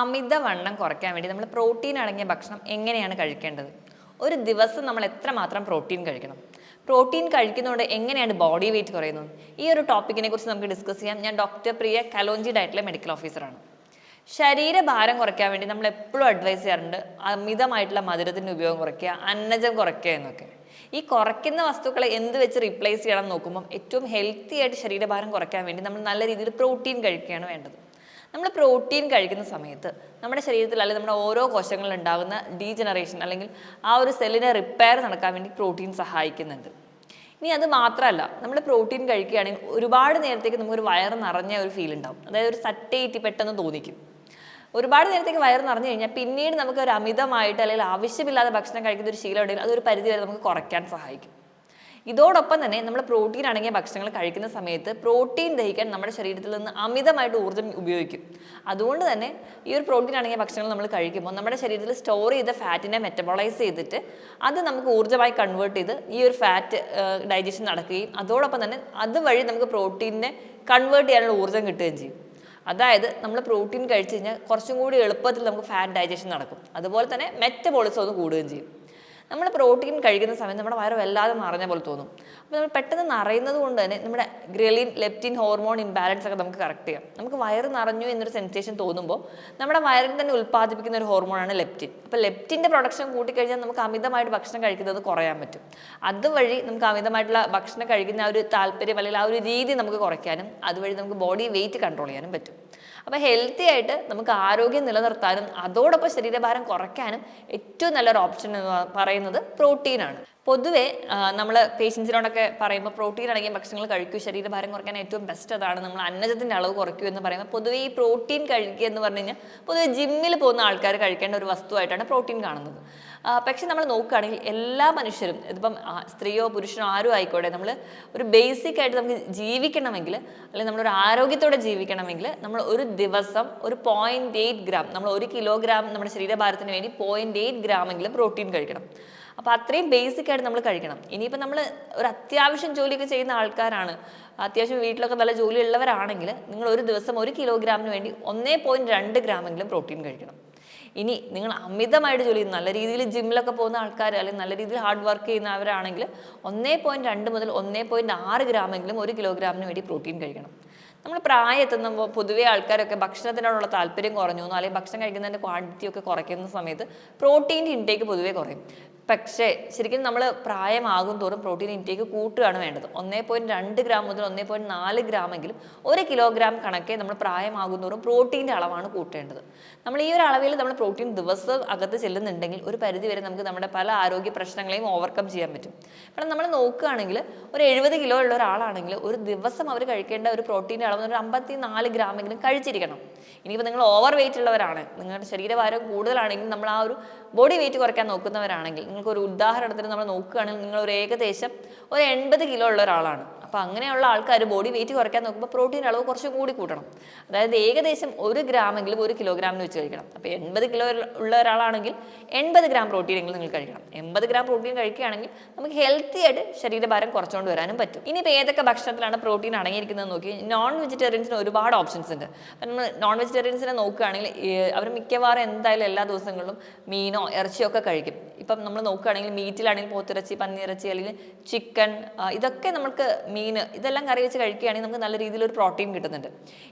അമിതവണ്ണം കുറയ്ക്കാൻ വേണ്ടി നമ്മൾ പ്രോട്ടീൻ അടങ്ങിയ ഭക്ഷണം എങ്ങനെയാണ് കഴിക്കേണ്ടത്? ഒരു ദിവസം നമ്മൾ എത്രമാത്രം പ്രോട്ടീൻ കഴിക്കണം? പ്രോട്ടീൻ കഴിക്കുന്നതുകൊണ്ട് എങ്ങനെയാണ് ബോഡി വെയിറ്റ് കുറയുന്നത്? ഈ ഒരു ടോപ്പിക്കിനെ കുറിച്ച് നമുക്ക് ഡിസ്കസ് ചെയ്യാം. ഞാൻ ഡോക്ടർ പ്രിയ കലോഞ്ചി ഡയറ്റിലെ മെഡിക്കൽ ഓഫീസറാണ്. ശരീരഭാരം കുറയ്ക്കാൻ വേണ്ടി നമ്മൾ എപ്പോഴും അഡ്വൈസ് ചെയ്യാറുണ്ട് അമിതമായിട്ടുള്ള മധുരത്തിന്റെ ഉപയോഗം കുറയ്ക്കുക അന്നജം കുറയ്ക്കുക എന്നൊക്കെ. ഈ കുറയ്ക്കുന്ന വസ്തുക്കളെ എന്ത് വെച്ച് റീപ്ലേസ് ചെയ്യണം നോക്കുമ്പോൾ ഏറ്റവും ഹെൽത്തി ആയിട്ട് ശരീരഭാരം കുറയ്ക്കാൻ വേണ്ടി നമ്മൾ നല്ല രീതിയിൽ പ്രോട്ടീൻ കഴിക്കുകയാണ് വേണ്ടത്. നമ്മൾ പ്രോട്ടീൻ കഴിക്കുന്ന സമയത്ത് നമ്മുടെ ശരീരത്തിൽ അല്ലെങ്കിൽ നമ്മുടെ ഓരോ കോശങ്ങളിൽ ഉണ്ടാകുന്ന ഡീജനറേഷൻ അല്ലെങ്കിൽ ആ ഒരു സെല്ലിനെ റിപ്പയർ നടക്കാൻ വേണ്ടി പ്രോട്ടീൻ സഹായിക്കുന്നുണ്ട്. ഇനി അത് മാത്രമല്ല നമ്മൾ പ്രോട്ടീൻ കഴിക്കുകയാണെങ്കിൽ ഒരുപാട് നേരത്തേക്ക് നമുക്കൊരു വയറ് നിറഞ്ഞ ഒരു ഫീൽ ഉണ്ടാവും. അതായത് ഒരു സറ്റേറ്റി പെട്ടെന്ന് തോന്നിക്കും. ഒരുപാട് നേരത്തേക്ക് വയറ് നിറഞ്ഞു കഴിഞ്ഞാൽ പിന്നീട് നമുക്ക് ഒരു അമിതമായിട്ട് അല്ലെങ്കിൽ ആവശ്യമില്ലാതെ ഭക്ഷണം കഴിക്കുന്ന ഒരു ശീലം ഉണ്ടെങ്കിൽ അതൊരു പരിധി വരെ നമുക്ക് കുറയ്ക്കാൻ സഹായിക്കും. ഇതോടൊപ്പം തന്നെ നമ്മൾ പ്രോട്ടീൻ അടങ്ങിയ ഭക്ഷണങ്ങൾ കഴിക്കുന്ന സമയത്ത് പ്രോട്ടീൻ ദഹിക്കാൻ നമ്മുടെ ശരീരത്തിൽ നിന്ന് അമിതമായിട്ട് ഊർജം ഉപയോഗിക്കും. അതുകൊണ്ട് തന്നെ ഈ ഒരു പ്രോട്ടീൻ അടങ്ങിയ ഭക്ഷണങ്ങൾ നമ്മൾ കഴിക്കുമ്പോൾ നമ്മുടെ ശരീരത്തിൽ സ്റ്റോർ ചെയ്ത ഫാറ്റിനെ മെറ്റബോളൈസ് ചെയ്തിട്ട് അത് നമുക്ക് ഊർജമായി കൺവേർട്ട് ചെയ്ത് ഈ ഒരു ഫാറ്റ് ഡൈജഷൻ നടക്കുകയും അതോടൊപ്പം തന്നെ അതുവഴി നമുക്ക് പ്രോട്ടീനെ കൺവേർട്ട് ചെയ്യാനുള്ള ഊർജം കിട്ടുകയും ചെയ്യും. അതായത് നമ്മൾ പ്രോട്ടീൻ കഴിച്ചു കഴിഞ്ഞാൽ കുറച്ചും കൂടി എളുപ്പത്തിൽ നമുക്ക് ഫാറ്റ് ഡൈജഷൻ നടക്കും. അതുപോലെ തന്നെ മെറ്റബോളിസം ഒന്ന് കൂടുകയും ചെയ്യും. നമ്മൾ പ്രോട്ടീൻ കഴിക്കുന്ന സമയത്ത് നമ്മുടെ വയറ് വല്ലാതെ നിറഞ്ഞ പോലെ തോന്നും. അപ്പോൾ നമ്മൾ പെട്ടെന്ന് നിറയുന്നത് കൊണ്ട് തന്നെ നമ്മുടെ ഗ്രലിൻ ലെപ്റ്റിൻ ഹോർമോൺ ഇംബാലൻസ് ഒക്കെ നമുക്ക് കറക്റ്റ് ചെയ്യാം. നമുക്ക് വയറ് നിറഞ്ഞു എന്നൊരു സെൻസേഷൻ തോന്നുമ്പോൾ നമ്മുടെ വയറിൽ തന്നെ ഉൽപ്പാദിപ്പിക്കുന്ന ഒരു ഹോർമോണാണ് ലെപ്റ്റിൻ. അപ്പോൾ ലെപ്റ്റിന്റെ പ്രൊഡക്ഷൻ കൂട്ടിക്കഴിഞ്ഞാൽ നമുക്ക് അമിതമായിട്ട് ഭക്ഷണം കഴിക്കുന്നത് കുറയാൻ പറ്റും. അതുവഴി നമുക്ക് അമിതമായിട്ടുള്ള ഭക്ഷണം കഴിക്കുന്ന ആ ഒരു താല്പര്യം അല്ലെങ്കിൽ ആ ഒരു രീതി നമുക്ക് കുറയ്ക്കാനും അതുവഴി നമുക്ക് ബോഡി വെയിറ്റ് കൺട്രോൾ ചെയ്യാനും പറ്റും. അപ്പോൾ ഹെൽത്തി ആയിട്ട് നമുക്ക് ആരോഗ്യം നിലനിർത്താനും അതോടൊപ്പം ശരീരഭാരം കുറയ്ക്കാനും ഏറ്റവും നല്ലൊരു ഓപ്ഷൻ എന്ന് പറയുന്നത് പ്രോട്ടീനാണ് പൊതുവെ നമ്മൾ പേഷ്യൻസിനോടൊക്കെ പറയുമ്പോൾ പ്രോട്ടീൻ അടങ്ങിയ ഭക്ഷണങ്ങൾ കഴിക്കൂ ശരീരഭാരം കുറയ്ക്കാൻ ഏറ്റവും ബെസ്റ്റ് അതാണ്. നമ്മൾ അന്നജത്തിന്റെ അളവ് കുറയ്ക്കൂ എന്ന് പറയുമ്പോൾ പൊതുവേ ഈ പ്രോട്ടീൻ കഴിക്കുക എന്ന് പറഞ്ഞു കഴിഞ്ഞാൽ പൊതുവെ ജിമ്മിൽ പോകുന്ന ആൾക്കാർ കഴിക്കേണ്ട ഒരു വസ്തുവായിട്ടാണ് പ്രോട്ടീൻ കാണുന്നത്. പക്ഷെ നമ്മൾ നോക്കുകയാണെങ്കിൽ എല്ലാ മനുഷ്യരും ഇതിപ്പം സ്ത്രീയോ പുരുഷനോ ആരും ആയിക്കോട്ടെ നമ്മൾ ഒരു ബേസിക് ആയിട്ട് നമുക്ക് ജീവിക്കണമെങ്കിൽ അല്ലെങ്കിൽ നമ്മളൊരു ആരോഗ്യത്തോടെ ജീവിക്കണമെങ്കിൽ നമ്മൾ ഒരു ദിവസം ഒരു പോയിന്റ് എയ്റ്റ് ഗ്രാം നമ്മൾ ഒരു കിലോഗ്രാം നമ്മുടെ ശരീരഭാരത്തിന് വേണ്ടി പോയിന്റ് എയ്റ്റ് ഗ്രാമെങ്കിലും പ്രോട്ടീൻ കഴിക്കണം. അപ്പോൾ അത്രയും ബേസിക് ആയിട്ട് നമ്മൾ കഴിക്കണം. ഇനിയിപ്പോൾ നമ്മൾ ഒരു അത്യാവശ്യം ജോലിയൊക്കെ ചെയ്യുന്ന ആൾക്കാരാണ് അത്യാവശ്യം വീട്ടിലൊക്കെ നല്ല ജോലി ഉള്ളവരാണെങ്കിൽ നിങ്ങൾ ഒരു ദിവസം ഒരു കിലോഗ്രാമിന് വേണ്ടി ഒന്നേ പോയിന്റ് രണ്ട് ഗ്രാമെങ്കിലും പ്രോട്ടീൻ കഴിക്കണം. ഇനി നിങ്ങൾ അമിതമായിട്ട് ജോലി ചെയ്യുന്ന. നല്ല രീതിയിൽ ജിമ്മിലൊക്കെ പോകുന്ന ആൾക്കാർ അല്ലെങ്കിൽ നല്ല രീതിയിൽ ഹാർഡ് വർക്ക് ചെയ്യുന്നവരാണെങ്കിൽ ഒന്നേ പോയിന്റ് രണ്ട് മുതൽ ഒന്നേ പോയിന്റ് ആറ് ഗ്രാമെങ്കിലും ഒരു കിലോഗ്രാമിന് വേണ്ടി പ്രോട്ടീൻ കഴിക്കണം. നമ്മൾ പ്രായം എത്തുമ്പോൾ പൊതുവേ ആൾക്കാരൊക്കെ ഭക്ഷണത്തിനോടുള്ള താല്പര്യം കുറഞ്ഞു അല്ലെങ്കിൽ ഭക്ഷണം കഴിക്കുന്നതിന്റെ ക്വാണ്ടിറ്റി ഒക്കെ കുറയ്ക്കുന്ന സമയത്ത് പ്രോട്ടീന്റെ ഇൻടേക്ക് പൊതുവേ കുറയും. പക്ഷേ ശരിക്കും നമ്മൾ പ്രായമാകും തോറും പ്രോട്ടീൻ ഇൻടേക്ക് കൂട്ടുകയാണ് വേണ്ടത്. ഒന്നേ പോയിന്റ് രണ്ട് ഗ്രാം മുതൽ ഒന്നേ പോയിന്റ് നാല് ഗ്രാമെങ്കിലും ഒരു കിലോഗ്രാം കണക്കെ നമ്മൾ പ്രായമാകും തോറും പ്രോട്ടീന്റെ അളവാണ് കൂട്ടേണ്ടത്. നമ്മൾ ഈ ഒരു അളവിൽ നമ്മൾ പ്രോട്ടീൻ ദിവസം അകത്ത് ചെല്ലുന്നുണ്ടെങ്കിൽ ഒരു പരിധി വരെ നമുക്ക് നമ്മുടെ പല ആരോഗ്യ പ്രശ്നങ്ങളെയും ഓവർകം ചെയ്യാൻ പറ്റും. കാരണം നമ്മൾ നോക്കുകയാണെങ്കിൽ ഒരു എഴുപത് കിലോ ഉള്ള ഒരാളാണെങ്കിൽ ഒരു ദിവസം അവർ കഴിക്കേണ്ട ഒരു പ്രോട്ടീന്റെ ഒരു അമ്പത്തി നാല് ഗ്രാമെങ്കിലും കഴിച്ചിരിക്കണം. ഇനിയിപ്പോൾ നിങ്ങൾ ഓവർ വെയിറ്റ് ഉള്ളവരാണ്. നിങ്ങളുടെ ശരീരഭാരം കൂടുതലാണെങ്കിൽ നമ്മൾ ആ ഒരു ബോഡി വെയിറ്റ് കുറയ്ക്കാൻ നോക്കുന്നവരാണെങ്കിൽ നിങ്ങൾക്ക് ഒരു ഉദാഹരണത്തിന് നമ്മൾ നോക്കുകയാണെങ്കിൽ നിങ്ങൾ ഒരു ഏകദേശം ഒരു എൺപത് കിലോ ഉള്ള ഒരാളാണ്. അപ്പോൾ അങ്ങനെയുള്ള ആൾക്കാർ ബോഡി വെയിറ്റ് കുറയ്ക്കാൻ നോക്കുമ്പോൾ പ്രോട്ടീൻ അളവ് കുറച്ചും കൂടി കൂട്ടണം. അതായത് ഏകദേശം ഒരു ഗ്രാമെങ്കിലും ഒരു കിലോഗ്രാമിന് വെച്ച് കഴിക്കണം. അപ്പോൾ എൺപത് കിലോ ഉള്ള ഒരാളാണെങ്കിൽ എൺപത് ഗ്രാം പ്രോട്ടീൻ എങ്കിലും നിങ്ങൾ കഴിക്കണം. എൺപത് ഗ്രാം പ്രോട്ടീൻ കഴിക്കുകയാണെങ്കിൽ നമുക്ക് ഹെൽത്തി ആയിട്ട് ശരീരഭാരം കുറച്ചുകൊണ്ട് വരാനും പറ്റും. ഇനി ഇനിയിപ്പോൾ ഏതൊക്കെ ഭക്ഷണത്തിലാണ് പ്രോട്ടീൻ അടങ്ങിയിരിക്കുന്നത് നോക്കി നോൺ വെജിറ്റേറിയൻസിന് ഒരുപാട് ഓപ്ഷൻസ് ഉണ്ട്. അപ്പം നമ്മൾ നോൺ വെജിറ്റേറിയൻസിനെ നോക്കുകയാണെങ്കിൽ അവർ മിക്കവാറും എന്തായാലും എല്ലാ ദിവസങ്ങളിലും മീനോ ഇറച്ചിയോ ഒക്കെ കഴിക്കും. ഇപ്പം നമ്മൾ നോക്കുകയാണെങ്കിൽ മീറ്റിലാണെങ്കിൽ പോത്തിറച്ചി പന്നിയിറച്ചി അല്ലെങ്കിൽ ചിക്കൻ ഇതൊക്കെ നമുക്ക് മീൻ ഇതെല്ലാം കറി വെച്ച് കഴിക്കുകയാണെങ്കിൽ നമുക്ക് നല്ല രീതിയിൽ ഒരു പ്രോട്ടീൻ കിട്ടുന്നുണ്ട്.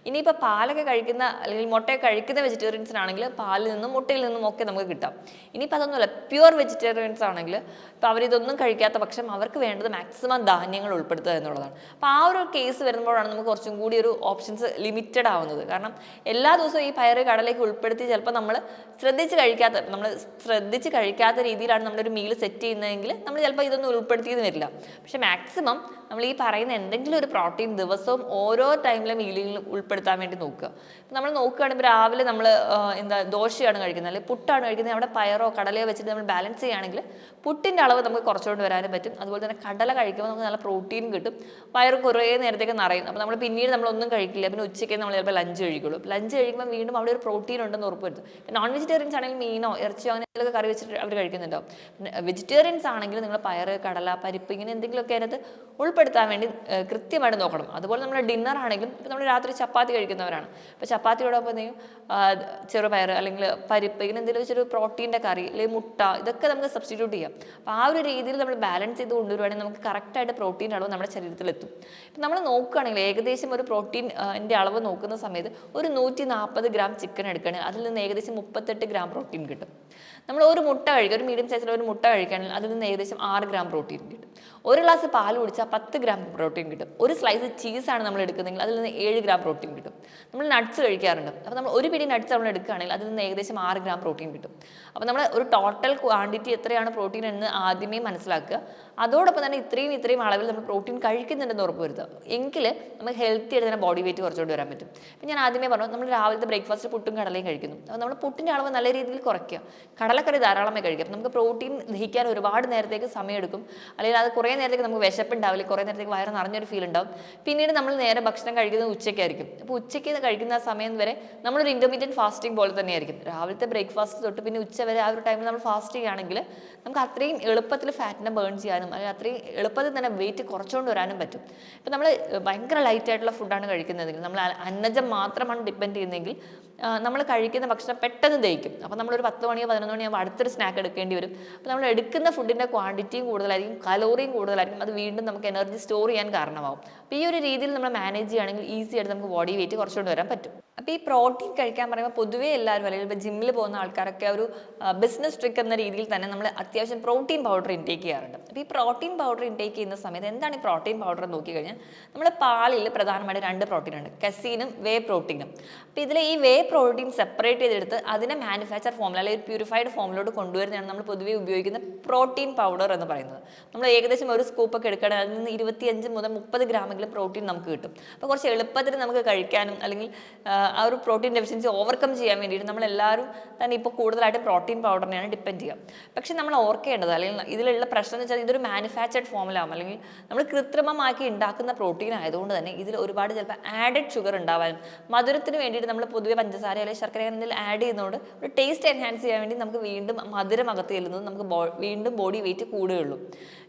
ഇനിയിപ്പോൾ പാലൊക്കെ കഴിക്കുന്ന അല്ലെങ്കിൽ മുട്ടയൊക്കെ കഴിക്കുന്ന വെജിറ്റേറിയൻസിനാണെങ്കിൽ പാലിൽ നിന്നും മുട്ടയിൽ നിന്നും ഒക്കെ നമുക്ക് കിട്ടാം. ഇനിയിപ്പോൾ അതൊന്നുമല്ല പ്യുവർ വെജിറ്റേറിയൻസ് ആണെങ്കിൽ ഇപ്പോൾ അവരിതൊന്നും കഴിക്കാത്ത പക്ഷം അവർക്ക് വേണ്ടത് മാക്സിമം ധാന്യങ്ങൾ ഉൾപ്പെടുത്തുക എന്നുള്ളതാണ്. അപ്പോൾ ആ ഒരു കേസ് വരുമ്പോഴാണ് നമുക്ക് കുറച്ചും കൂടി ഒരു ഓപ്ഷൻസ് ലിമിറ്റഡ് ആവുന്നത്. കാരണം എല്ലാ ദിവസവും ഈ പയറ് കടലേക്ക് ഉൾപ്പെടുത്തി ചിലപ്പോൾ നമ്മൾ ശ്രദ്ധിച്ച് കഴിക്കാത്ത നമ്മൾ ശ്രദ്ധിച്ച് കഴിക്കാത്ത രീതിയിലാണ് നമ്മളൊരു മീൽ സെറ്റ് ചെയ്യുന്നതെങ്കിൽ നമ്മൾ ചിലപ്പോൾ ഇതൊന്നും ഉൾപ്പെടുത്തിയെന്ന് വരില്ല. പക്ഷേ മാക്സിമം നമ്മൾ ഈ പറയുന്ന എന്തെങ്കിലും ഒരു പ്രോട്ടീൻ ദിവസവും ഓരോ ടൈമിലെ മീലിൽ ഉൾപ്പെടുത്താൻ വേണ്ടി നോക്കുക. നമ്മൾ നോക്കുകയാണെങ്കിൽ രാവിലെ നമ്മൾ എന്താ ദോശയാണ് കഴിക്കുന്നത്. അല്ലെങ്കിൽ പുട്ടാണ് കഴിക്കുന്നത്. അവിടെ പയറോ കടലയോ വെച്ചിട്ട് നമ്മൾ ബാലൻസ് ചെയ്യുകയാണെങ്കിൽ പുട്ടിന്റെ അളവ് നമുക്ക് കുറച്ചുകൊണ്ട് വരാനും പറ്റും. അതുപോലെ തന്നെ കടല കഴിക്കുമ്പോൾ നമുക്ക് നല്ല പ്രോട്ടീൻ കിട്ടും. വയറ് കുറേ നേരത്തേക്ക് നിറയും. അപ്പോൾ നമ്മൾ പിന്നീട് നമ്മളൊന്നും കഴിക്കില്ല. പിന്നെ ഉച്ചയ്ക്ക് നമ്മൾ ചിലപ്പോൾ ലഞ്ച് കഴിക്കുള്ളൂ. ലഞ്ച് കഴിക്കുമ്പോൾ വീണ്ടും അവിടെ ഒരു പ്രോട്ടീൻ ഉണ്ടെന്ന് ഉറപ്പുവരുത്തും. നോൺ വെജിറ്റേറിയൻസ് ആണെങ്കിൽ മീനോ ഇറച്ചിയോ അങ്ങനെ എന്തെങ്കിലുമൊക്കെ കറി വെച്ചിട്ട് അവർ കഴിക്കുന്നുണ്ടാവും. വെജിറ്റേറിയൻസ് ആണെങ്കിൽ നിങ്ങൾ പയർ കടല പരിപ്പ് ഇങ്ങനെ എന്തെങ്കിലുമൊക്കെ അതിനകത്ത് ഉൾപ്പെടുത്താൻ വേണ്ടി വേണ്ടി കൃത്യമായിട്ട് നോക്കണം. അതുപോലെ നമ്മൾ ഡിന്നർ ആണെങ്കിലും ഇപ്പം നമ്മൾ രാത്രി ചപ്പാത്തി കഴിക്കുന്നവരാണ്. അപ്പോൾ ചപ്പാത്തിയോടൊപ്പം എന്തെങ്കിലും ചെറുപയർ അല്ലെങ്കിൽ പരിപ്പ് ഇങ്ങനെ എന്തെങ്കിലും ചെറിയ പ്രോട്ടീന്റെ കറി അല്ലെങ്കിൽ മുട്ട ഇതൊക്കെ നമുക്ക് സബ്സ്റ്റിറ്റ്യൂട്ട് ചെയ്യാം. അപ്പോൾ ആ ഒരു രീതിയിൽ നമ്മൾ ബാലൻസ് ചെയ്ത് കൊണ്ടുവരുവാണെങ്കിൽ നമുക്ക് കറക്റ്റായിട്ട് പ്രോട്ടീൻ അളവ് നമ്മുടെ ശരീരത്തിൽ എത്തും ഇപ്പം നമ്മൾ നോക്കുകയാണെങ്കിൽ ഏകദേശം ഒരു പ്രോട്ടീന്റെ അളവ് നോക്കുന്ന സമയത്ത് ഒരു നൂറ്റി നാൽപ്പത് ഗ്രാം ചിക്കൻ എടുക്കുകയാണെങ്കിൽ അതിൽ നിന്ന് ഏകദേശം മുപ്പത്തെട്ട് ഗ്രാം പ്രോട്ടീൻ കിട്ടും. നമ്മൾ ഒരു മുട്ട കഴിക്കുക ഒരു മീഡിയം സൈസിലുള്ള ഒരു മുട്ട കഴിക്കുകയാണെങ്കിൽ അതിൽ നിന്ന് ഏകദേശം ആറ് ഗ്രാം പ്രോട്ടീൻ കിട്ടും. ഒരു ഗ്ലാസ് പാൽ കുടിച്ചാൽ പത്ത് ഗ്രാം പ്രോട്ടീൻ കിട്ടും. ഒരു സ്ലൈസ് ചീസാണ് നമ്മൾ എടുക്കുന്നതെങ്കിൽ അതിൽ നിന്ന് ഏഴ് ഗ്രാം പ്രോട്ടീൻ കിട്ടും. നമ്മൾ നട്ട്സ് കഴിക്കാറുണ്ട്. അപ്പോൾ നമ്മൾ ഒരു പിടി നട്ട്സ് നമ്മൾ എടുക്കുകയാണെങ്കിൽ അതിൽ നിന്ന് ഏകദേശം ആറ് ഗ്രാം പ്രോട്ടീൻ കിട്ടും. അപ്പോൾ നമ്മൾ ഒരു ടോട്ടൽ ക്വാണ്ടിറ്റി എത്രയാണ് പ്രോട്ടീൻ എന്ന് ആദ്യമേ മനസ്സിലാക്കുക. അതോടൊപ്പം തന്നെ ഇത്രയും ഇത്രയും അളവിൽ നമ്മൾ പ്രോട്ടീൻ കഴിക്കുന്നുണ്ടെന്ന് ഉറപ്പ് വരുത്തുക എങ്കിൽ നമുക്ക് ഹെൽത്തി ആയിട്ട് തന്നെ ബോഡി വെയിറ്റ് കുറച്ചുകൊണ്ട് വരാൻ പറ്റും. ഇപ്പം ഞാൻ ആദ്യമേ പറഞ്ഞു നമ്മൾ രാവിലത്തെ ബ്രേക്ക്ഫാസ്റ്റ് പുട്ടും കടലയും കഴിക്കുന്നു. അപ്പോൾ നമ്മൾ പുട്ടിന്റെ അളവ് നല്ല രീതിയിൽ കുറയ്ക്കുക. കടലക്കറി ധാരാളമായി കഴിക്കുക അപ്പോൾ നമുക്ക് പ്രോട്ടീൻ ദഹിക്കാൻ ഒരുപാട് നേരത്തേക്ക് സമയമെടുക്കും. അല്ലെങ്കിൽ അത് കുറേ നേരത്തേക്ക് നമുക്ക് വിശപ്പുണ്ടാവില്ല കുറേ നേരത്തേക്ക് വയറ് നിറഞ്ഞൊരു ഫീൽ ഉണ്ടാവും. പിന്നീട് നമ്മൾ നേരെ ഭക്ഷണം കഴിക്കുന്നത് ഉച്ചയ്ക്കായിരിക്കും. അപ്പോൾ ഉച്ചയ്ക്ക് കഴിക്കുന്ന സമയം വരെ നമ്മളൊരു ഇന്റർമീഡിയറ്റ് ഫാസ്റ്റിംഗ് പോലെ തന്നെയായിരിക്കും. രാവിലത്തെ ബ്രേക്ക്ഫാസ്റ്റ് തൊട്ട് പിന്നെ ഉച്ച വരെ ആ ഒരു ടൈമിൽ നമ്മൾ ഫാസ്റ്റ് ചെയ്യുകയാണെങ്കിൽ നമുക്ക് അത്രയും എളുപ്പത്തിൽ ഫാറ്റിനെ ബേൺ ചെയ്യാനും അല്ലെങ്കിൽ അത്രയും എളുപ്പത്തിൽ തന്നെ വെയിറ്റ് കുറച്ചുകൊണ്ട് വരാനും പറ്റും. ഇപ്പം നമ്മൾ ഭയങ്കര ലൈറ്റായിട്ടുള്ള ഫുഡാണ് കഴിക്കുന്നതെങ്കിൽ നമ്മൾ അന്നജം മാത്രമാണ് ഡിപ്പെൻഡ് ചെയ്യുന്നതെങ്കിൽ നമ്മൾ കഴിക്കുന്ന ഭക്ഷണം പെട്ടെന്ന് ദഹിക്കും. അപ്പോൾ നമ്മളൊരു പത്ത് മണിയോ പതിനൊന്ന് മണിയാകുമ്പോൾ അടുത്തൊരു സ്നാക്ക് എടുക്കേണ്ടി വരും. അപ്പോൾ നമ്മൾ എടുക്കുന്ന ഫുഡിന്റെ ക്വാണ്ടിറ്റിയും കൂടുതലായിരിക്കും കലോറിയും കൂടുതലായിരിക്കും. അത് വീണ്ടും നമുക്ക് എനർജി സ്റ്റോർ ചെയ്യാൻ കാരണമാവും. അപ്പോൾ ഈ ഒരു രീതിയിൽ നമ്മൾ മാനേജ് ചെയ്യുകയാണെങ്കിൽ ഈസി ആയിട്ട് നമുക്ക് ബോഡി വെയിറ്റ് കുറച്ചുകൊണ്ട് വരാൻ പറ്റും. അപ്പോൾ ഈ പ്രോട്ടീൻ കഴിക്കാൻ പറയുമ്പോൾ പൊതുവേ എല്ലാവരും അല്ലെങ്കിൽ ഇപ്പോൾ ജിമ്മിൽ പോകുന്ന ആൾക്കാരൊക്കെ ഒരു ബിസിനസ് ട്രിക്ക് എന്ന രീതിയിൽ തന്നെ നമ്മൾ അത്യാവശ്യം പ്രോട്ടീൻ പൗഡർ ഇൻടേക്ക് ചെയ്യാറുണ്ട്. അപ്പോൾ ഈ പ്രോട്ടീൻ പൗഡർ ഇൻടേക്ക് ചെയ്യുന്ന സമയത്ത് എന്താണ് ഈ പ്രോട്ടീൻ പൗഡർ നോക്കി കഴിഞ്ഞാൽ നമ്മൾ പാലിൽ പ്രധാനമായിട്ട് രണ്ട് പ്രോട്ടീൻ ഉണ്ട്. കസീനും വേ പ്രോട്ടീനും അപ്പോൾ ഇതിൽ ഈ വേ പ്രോട്ടീൻ സെപ്പറേറ്റ് ചെയ്തെടുത്ത് അതിനെ മാനുഫാക്ചർ ഫോമിൽ അല്ലെങ്കിൽ പ്യൂരിഫൈഡ് ഫോമിലോട്ട് കൊണ്ടുവരുന്നതാണ് നമ്മൾ പൊതുവെ ഉപയോഗിക്കുന്ന പ്രോട്ടീൻ പൗഡർ എന്ന് പറയുന്നത്. നമ്മൾ ഏകദേശം ഒരു സ്കൂപ്പൊക്കെ എടുക്കുകയാണെങ്കിൽ അതിൽ നിന്ന് ഇരുപത്തിയഞ്ച് മുതൽ മുപ്പത് ഗ്രാമെങ്കിലും പ്രോട്ടീൻ നമുക്ക് കിട്ടും. അപ്പോൾ കുറച്ച് എളുപ്പത്തിൽ നമുക്ക് കഴിക്കാനും അല്ലെങ്കിൽ ആ, ആ ഒരു പ്രോട്ടീൻ ഡെഫിഷ്യൻസി ഓവർകം ചെയ്യാൻ വേണ്ടിയിട്ട് നമ്മളെല്ലാവരും തന്നെ ഇപ്പോൾ കൂടുതലായിട്ടും പ്രോട്ടീൻ പൗഡറിനെയാണ് ഡിപ്പെൻഡ് ചെയ്യുക. പക്ഷേ നമ്മൾ ഓർക്കേണ്ടത് അല്ലെങ്കിൽ ഇതിലുള്ള പ്രശ്നം എന്ന് വെച്ചാൽ ഇതൊരു മാനുഫാക്ചർഡ് ഫോമിലാവും അല്ലെങ്കിൽ നമ്മൾ കൃത്രിമമാക്കി ഉണ്ടാക്കുന്ന പ്രോട്ടീൻ ആയതുകൊണ്ട് തന്നെ ഇതിൽ ഒരുപാട് ചിലപ്പോൾ ആഡഡ് ഷുഗർ ഉണ്ടാവാനും മധുരത്തിന് വേണ്ടിയിട്ട് നമ്മൾ പൊതുവെ പഞ്ചസാര അല്ലെങ്കിൽ ശർക്കര എന്തെങ്കിലും ആഡ് ചെയ്യുന്നതുകൊണ്ട് ഒരു ടേസ്റ്റ് എൻഹാൻസ് ചെയ്യാൻ വേണ്ടി നമുക്ക് വീണ്ടും മധുരം അകത്ത് ചെല്ലുന്നത് നമുക്ക് വീണ്ടും ബോഡി വെയിറ്റ് കൂടുകയുള്ളൂ.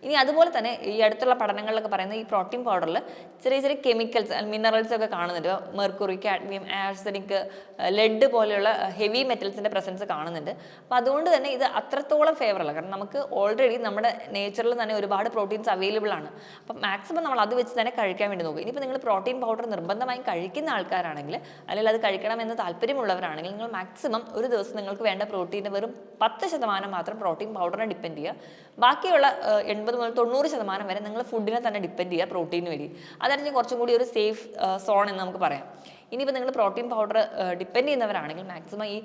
ഇനി അതുപോലെ തന്നെ ഈ അടുത്തുള്ള പഠനങ്ങളിലൊക്കെ പറയുന്ന ഈ പ്രോട്ടീൻ പൗഡറിൽ ചെറിയ ചെറിയ കെമിക്കൽസ് മിനറൽസ് ഒക്കെ കാണുന്നുണ്ട്. മെർക്കുറി കാഡ്മിയം ആഴ്സനിക് ലെഡ് പോലെയുള്ള ഹെവി മെറ്റൽസിന്റെ പ്രസൻസ് കാണുന്നുണ്ട്. അപ്പോൾ അതുകൊണ്ട് തന്നെ ഇത് അത്രത്തോളം ഫേവറല്ല കാരണം നമുക്ക് ഓൾറെഡി നമ്മുടെ നേച്ചറിൽ തന്നെ ഒരുപാട് പ്രോട്ടീൻസ് അവൈലബിൾ ആണ്. അപ്പം മാക്സിമം നമ്മൾ അത് വെച്ച് തന്നെ കഴിക്കാൻ വേണ്ടി നോക്കും. ഇനിയിപ്പോൾ നിങ്ങൾ പ്രോട്ടീൻ പൗഡർ നിർബന്ധമായും കഴിക്കുന്ന ആൾക്കാരാണെങ്കിൽ അല്ലെങ്കിൽ അത് കഴിക്കണമെന്ന് താല്പര്യമുള്ളവരാണെങ്കിൽ നിങ്ങൾ മാക്സിമം ഒരു ദിവസം നിങ്ങൾക്ക് വേണ്ട പ്രോട്ടീന്റെ വെറും പത്ത് ശതമാനം മാത്രം പ്രോട്ടീൻ പൗഡറിനെ ഡിപ്പെൻഡ് ചെയ്യുക. ബാക്കിയുള്ള എൺപത് മുതൽ തൊണ്ണൂറ് ശതമാനം വരെ നിങ്ങൾ ഫുഡിനെ തന്നെ ഡിപ്പെൻഡ് ചെയ്യുക പ്രോട്ടീന് വഴി. അതായിരിക്കും കുറച്ചും കൂടി ഒരു സേഫ് സോൺ എന്ന് നമുക്ക് പറയാം. ഇനിയിപ്പോൾ നിങ്ങൾ പ്രോട്ടീൻ പൗഡർ ഡിപ്പെൻഡ് ചെയ്യുന്നവരാണെങ്കിൽ മാക്സിമം ഈ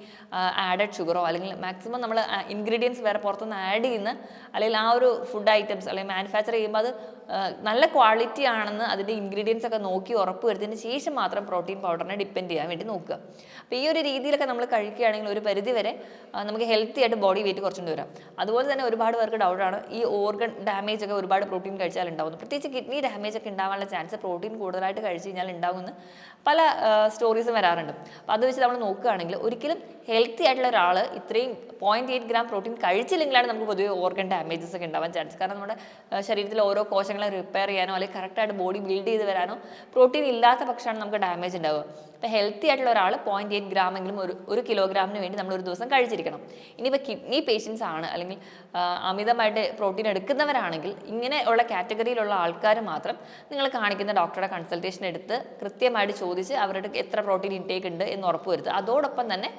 ആഡഡ് ഷുഗറോ അല്ലെങ്കിൽ മാക്സിമം നമ്മൾ ഇൻഗ്രീഡിയൻസ് വേറെ പുറത്തുനിന്ന് ആഡ് ചെയ്യുന്ന അല്ലെങ്കിൽ ആ ഒരു ഫുഡ് ഐറ്റംസ് അല്ലെങ്കിൽ മാനുഫാക്ചർ ചെയ്യുമ്പോൾ അത് നല്ല ക്വാളിറ്റി ആണെന്ന് അതിന്റെ ഇൻഗ്രീഡിയൻസ് ഒക്കെ നോക്കി ഉറപ്പ് വരുത്തിയതിന് ശേഷം മാത്രം പ്രോട്ടീൻ പൗഡറിനെ ഡിപ്പെൻഡ് ചെയ്യാൻ വേണ്ടി നോക്കുക. അപ്പോൾ ഈ ഒരു രീതിയിലൊക്കെ നമ്മൾ കഴിക്കുകയാണെങ്കിൽ ഒരു പരിധി വരെ നമുക്ക് ഹെൽത്തി ആയിട്ട് ബോഡി വെയിറ്റ് കുറച്ചുകൊണ്ട് വരാം. അതുപോലെ തന്നെ ഒരുപാട് പേർക്ക് ഡൗട്ടാണ് ഈ ഓർഗൻ ഡാമേജ് ഒക്കെ ഒരുപാട് പ്രോട്ടീൻ കഴിച്ചാൽ ഉണ്ടാകുന്നു പ്രത്യേകിച്ച് കിഡ്നി ഡാമേജ് ഒക്കെ ഉണ്ടാവാനുള്ള ചാൻസ് പ്രോട്ടീൻ കൂടുതലായിട്ട് കഴിച്ച് കഴിഞ്ഞാൽ ഉണ്ടാകുമെന്ന് പല സ്റ്റോറീസും വരാറുണ്ട്. അപ്പോൾ അത് വെച്ച് നമ്മൾ നോക്കുകയാണെങ്കിൽ ഒരിക്കലും ഹെൽത്തി ആയിട്ടുള്ള ഒരാൾ ഇത്രയും പോയിന്റ് എയ്റ്റ് ഗ്രാം പ്രോട്ടീൻ കഴിച്ചില്ലെങ്കിലാണ് നമുക്ക് പൊതുവെ ഓർഗൻ ഡാമേജസ് ഒക്കെ ഉണ്ടാവാൻ ചാൻസ് കാരണം നമ്മുടെ ശരീരത്തിലെ ഓരോ കോശങ്ങളെ റിപ്പയർ ചെയ്യാനോ അല്ലെങ്കിൽ കറക്റ്റായിട്ട് ബോഡി ബിൽഡ് ചെയ്ത് വരാനോ പ്രോട്ടീൻ ഇല്ലാത്ത പക്ഷമാണ് നമുക്ക് ഡാമേജ് ഉണ്ടാവുക. അപ്പോൾ ഹെൽത്തി ആയിട്ടുള്ള ഒരാൾ പോയിന്റ് എയ്റ്റ് ഗ്രാം എങ്കിലും ഒരു ഒരു കിലോഗ്രാമിന് വേണ്ടി നമ്മൾ ഒരു ദിവസം കഴിച്ചിരിക്കണം. ഇനിയിപ്പോൾ കിഡ്നി പേഷ്യൻസ് ആണ് അല്ലെങ്കിൽ അമിതമായിട്ട് പ്രോട്ടീൻ എടുക്കുന്നവരാണെങ്കിൽ ഇങ്ങനെ ഉള്ള കാറ്റഗറിയിലുള്ള ആൾക്കാർ മാത്രം നിങ്ങൾ കാണിക്കുന്ന ഡോക്ടറുടെ കൺസൾട്ടേഷൻ എടുത്ത് കൃത്യമായിട്ട് ചോദിച്ച് അവരുടെ എത്ര പ്രോട്ടീൻ ഇൻടേക്ക് ഉണ്ട് എന്ന് ഉറപ്പുവരുത്തുക. അതോടൊപ്പം തന്നെ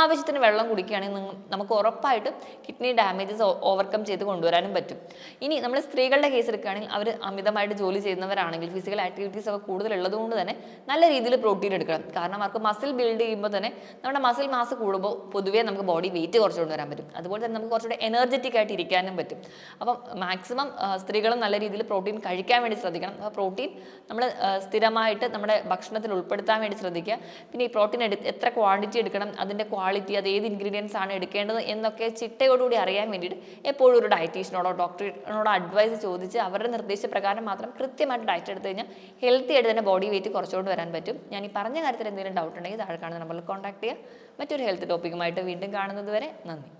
ആവശ്യത്തിന് വെള്ളം കുടിക്കുകയാണെങ്കിൽ നമുക്ക് ഉറപ്പായിട്ടും കിഡ്നി ഡാമേജസ് ഓവർകം ചെയ്ത് കൊണ്ടുവരാനും പറ്റും. ഇനി നമ്മൾ സ്ത്രീകളുടെ കേസ് എടുക്കുകയാണെങ്കിൽ അവർ അമിതമായിട്ട് ജോലി ചെയ്യുന്നവരാണെങ്കിൽ ഫിസിക്കൽ ആക്ടിവിറ്റീസ് ഒക്കെ കൂടുതലുള്ളത് കൊണ്ട് തന്നെ നല്ല രീതിയിൽ പ്രോട്ടീൻ എടുക്കണം. കാരണം അവർക്ക് മസിൽ ബിൽഡ് ചെയ്യുമ്പോൾ തന്നെ നമ്മുടെ മസിൽ മാസ് കൂടുമ്പോൾ പൊതുവേ നമുക്ക് ബോഡി വെയിറ്റ് കുറച്ചുകൊണ്ട് വരാൻ പറ്റും. അതുപോലെ തന്നെ നമുക്ക് കുറച്ചുകൂടെ എനർജറ്റിക് ആയിട്ട് ഇരിക്കാനും പറ്റും. അപ്പം മാക്സിമം സ്ത്രീകളും നല്ല രീതിയിൽ പ്രോട്ടീൻ കഴിക്കാൻ വേണ്ടി ശ്രദ്ധിക്കണം. അപ്പോൾ പ്രോട്ടീൻ നമ്മൾ സ്ഥിരമായിട്ട് നമ്മുടെ ഭക്ഷണത്തിൽ ഉൾപ്പെടുത്താൻ വേണ്ടി ശ്രദ്ധിക്കുക. പിന്നെ ഈ പ്രോട്ടീൻ എടു എത്ര ക്വാണ്ടിറ്റി എടുക്കണം അതിന്റെ ക്വാളിറ്റി അത് ഏത് ഇൻഗ്രീഡിയൻസ് ആണ് എടുക്കേണ്ടത് എന്നൊക്കെ ചിട്ടയോടുകൂടി അറിയാൻ വേണ്ടിയിട്ട് എപ്പോഴും ഒരു ഡയറ്റീഷ്യനോടോ ഡോക്ടറിനോടോ അഡ്വൈസ് ചോദിച്ച് അവരുടെ നിർദ്ദേശപ്രകാരം മാത്രം കൃത്യമായിട്ട് ഡയറ്റ് എടുത്തു കഴിഞ്ഞാൽ ഹെൽത്തി ആയിട്ട് തന്നെ ബോഡി വെയിറ്റ് കുറച്ചുകൊണ്ട് വരാൻ പറ്റും. ഞാൻ ഈ പറഞ്ഞ കാര്യത്തിൽ എന്തെങ്കിലും ഡൗട്ട് ഉണ്ടെങ്കിൽ താഴെ കാണുന്ന നമ്പറിൽ കോൺടാക്ട് ചെയ്യുക. മറ്റൊരു ഹെൽത്ത് ടോപ്പിക്കുമായിട്ട് വീണ്ടും കാണുന്നത് വരെ നന്ദി.